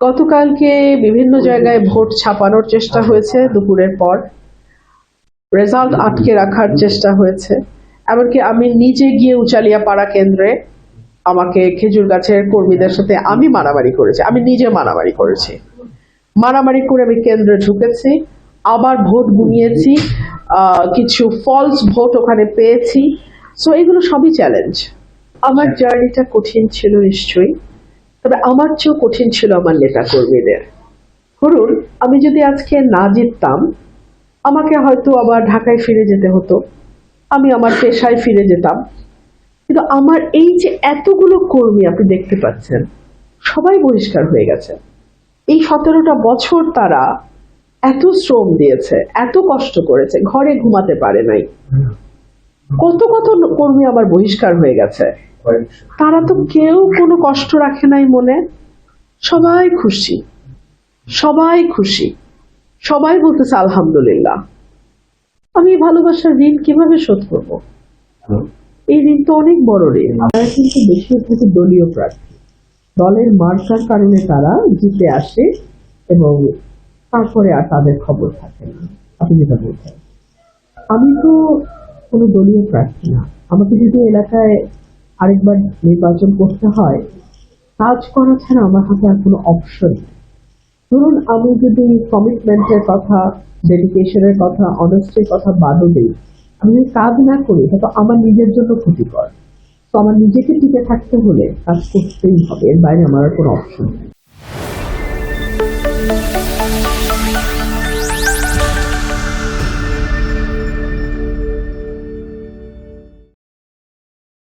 গতকালকে বিভিন্ন জায়গায় ভোট ছাপানোর চেষ্টা হয়েছে দুপুরের পর। রেজাল্ট আটকে রাখার চেষ্টা হয়েছে। এমনকি আমি নিজে গিয়ে উচালিয়া পাড়া কেন্দ্রে আমাকে খেজুর গাছের কর্মীদের সাথে আমি মারামারি করেছি। আমি নিজে মারামারি করেছি। মারামারি করে আমি কেন্দ্রে ঢুকেছি। আবার ভোট গুনিয়েছি। কিছু ফলস ভোট ওখানে পেয়েছি। সো এগুলো সবই চ্যালেঞ্জ আমার জার্নিটা কঠিন ছিল নিশ্চয়ই। তবে আমার চেয়েও কঠিন ছিল আমার নেতা কর্মীদের ধরুন আমি যদি আজকে না জিততাম আমাকে হয়তো আবার ঢাকায় ফিরে যেতে হতো। আমি আমার পেশায় ফিরে যেতাম। কিন্তু আমার এই যে এতগুলো কর্মী আপনি দেখতে পাচ্ছেন সবাই বহিষ্কার হয়ে গেছে। এই সতেরোটা বছর তারা এত শ্রম দিয়েছে এত কষ্ট করেছে ঘরে ঘুমাতে পারে নাই। কত কত কর্মী আমার বহিষ্কার হয়ে গেছে। তারা তো কেউ কোনো কষ্ট রাখে নাই মনে। সবাই খুশি। সবাই খুশি। সবাই বলতেছে আলহামদুলিল্লাহ। আমি ভালোবাসার ঋণ কীভাবে শোধ করব? এই ঋণ তো অনেক বড় ঋণ। তারা কিন্তু বেশিরভাগ দলীয় প্রার্থী। দলের মার্কার কারণে তারা জিতে আসে এবং তারপরে আর তাদের খবর থাকে না। আপনি যেটা বলছেন। আমি তো কোনো দলীয় প্রার্থী না। আমাকে যদি এলাকায় আরেকবার নির্বাচন করতে হয়, কাজ করা ছাড়া আমার হাতে আর কোনো অপশন ধরুন আমি যদি কমিটমেন্টের কথা ডেডিকেশনের কথা অনেস্টির কথা বাদও দিই, আমি যদি কাজ না করি সেটা আমার নিজের জন্য ক্ষতিকর। তো আমার নিজেকে টিকে থাকতে হলে কাজ করতেই হবে, এর বাইরে আমার কোনো অপশন নেই।